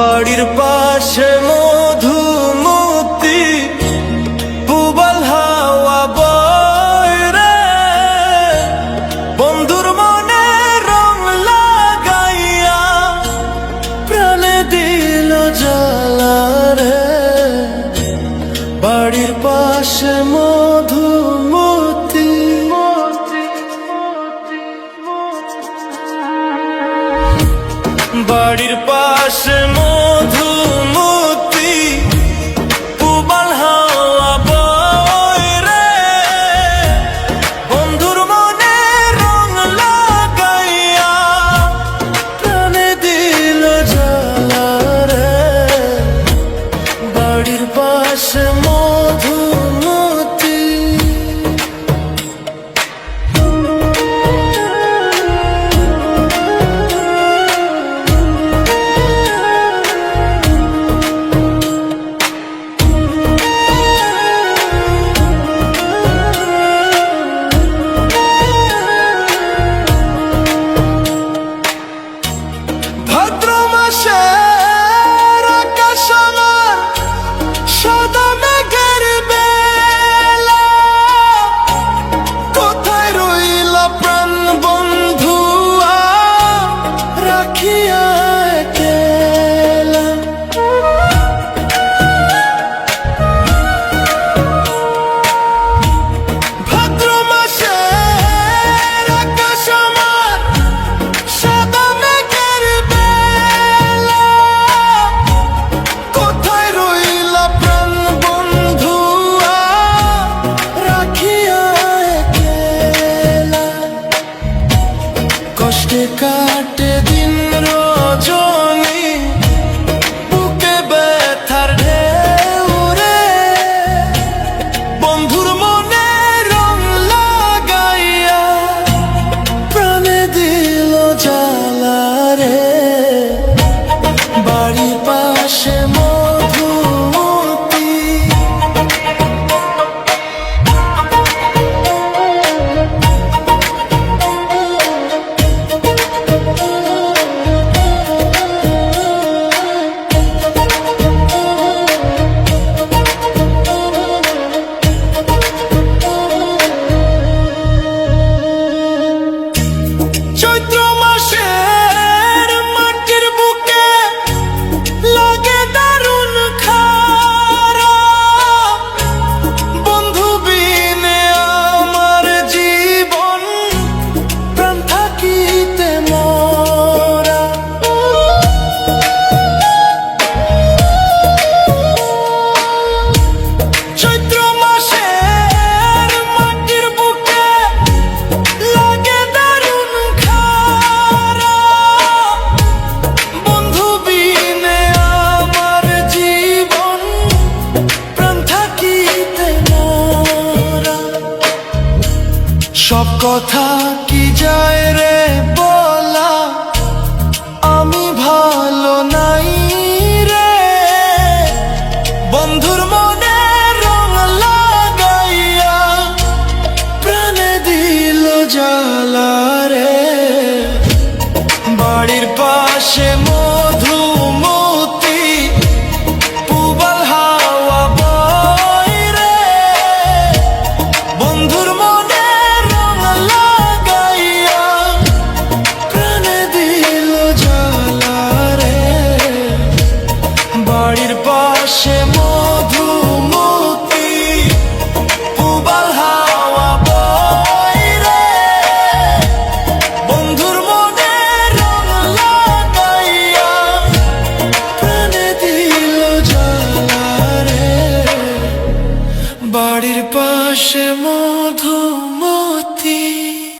বাড়ির পাশে মধু মুক্তি পুবল হাওয়া বয়রে বন্ধুর মনে রং লাগাইয়া প্রাণে দিল জ্বালা বাড়ির পাশে মধুমতি, বাড়ির পাশে মো কষ্টে কাটে দিন রোজ। সব 他 বাড়ির পাশে মধু